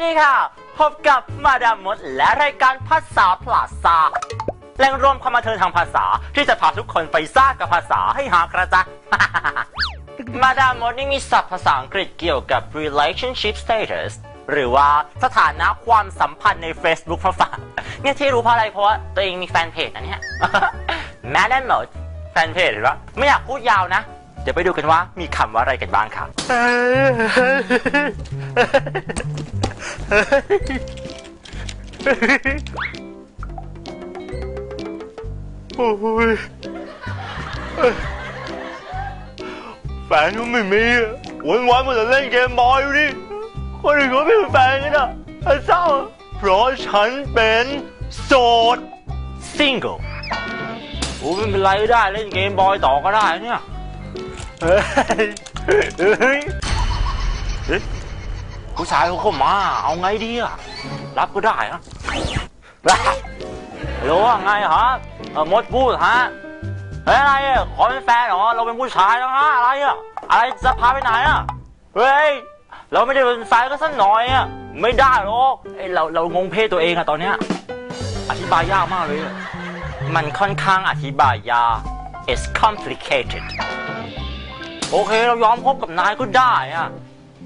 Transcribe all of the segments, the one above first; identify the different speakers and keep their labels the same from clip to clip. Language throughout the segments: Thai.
Speaker 1: วัสดีค่ะ พบกับมาดามมดและรายการภาษาพลาซาแหล่งรวมความบันเทิงทางภาษาที่จะพาทุกคนไปซ่ากับภาษาให้หากระจักมาดามมดนี่มีศัพท์ภาษาอังกฤษเกี่ยวกับ relationship status หรือว่าสถานะความสัมพันธ์ใน Facebook มาฝากเนี่ยที่รู้เพราะอะไรเพราะว่าตัวเองมีแฟนเพจนะเนี่ยมาดามมดแฟนเพจเห็นปะไม่อยากพูดยาวนะ เดี๋ยวไปดูกันว่ามีคำว่าอะไรกันบ้างค่ะ
Speaker 2: Ôi. Bạn của mì mì Quên quá mà lại lên Game Boy đi. Con đừng có biết bạn cái đó Là sao Rồi sẵn bên Sột.
Speaker 1: Single. Ủa mình lấy ra lên Game
Speaker 2: Boy tọt cái đó nha Ê.
Speaker 1: ผู้ชายเขาเข้ามา เอาไงดีอะรับก็ได้อะรู้ว่าไงฮะเออมดพูดฮะเฮ้ยอะไรอะขอเป็นแฟนเหรอเราเป็นผู้ชายแล้วฮะอะไรอะอะไรจะพาไปไหนอะเฮ้ยเราไม่ได้เป็นแฟนก็สักหน่อยอะไม่ได้หรอกเอ้ยเราเรางงเพศตัวเองอะตอนเนี้ยอธิบายยากมากเลยอะมันค่อนข้างอธิบายยาก it's complicated โอเคเรายอมคบกับนายก็ได้อะ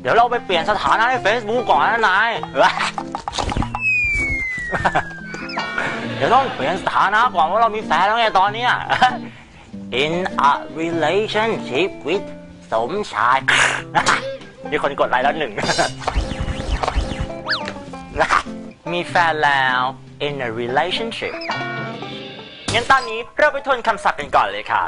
Speaker 1: เดี๋ยวเราไปเปลี่ยนสถานะใน Facebook ก่อนนะนาย เดี๋ยวต้องเปลี่ยนสถานะก่อนว่าเรามีแฟนแล้วไงตอนเนี้ย In a relationship with สมชาย มีคนกดไลค์แล้วหนึ่ง มีแฟนแล้ว in a relationship งั้นตอนนี้เราไปทวนคำศัพท์กันก่อนเลยค่ะ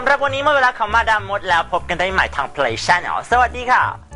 Speaker 1: สำหรับวันนี้เมื่อเวลาของมาดามมดแล้วพบกันได้ใหม่ทาง Play Channel สวัสดีค่ะ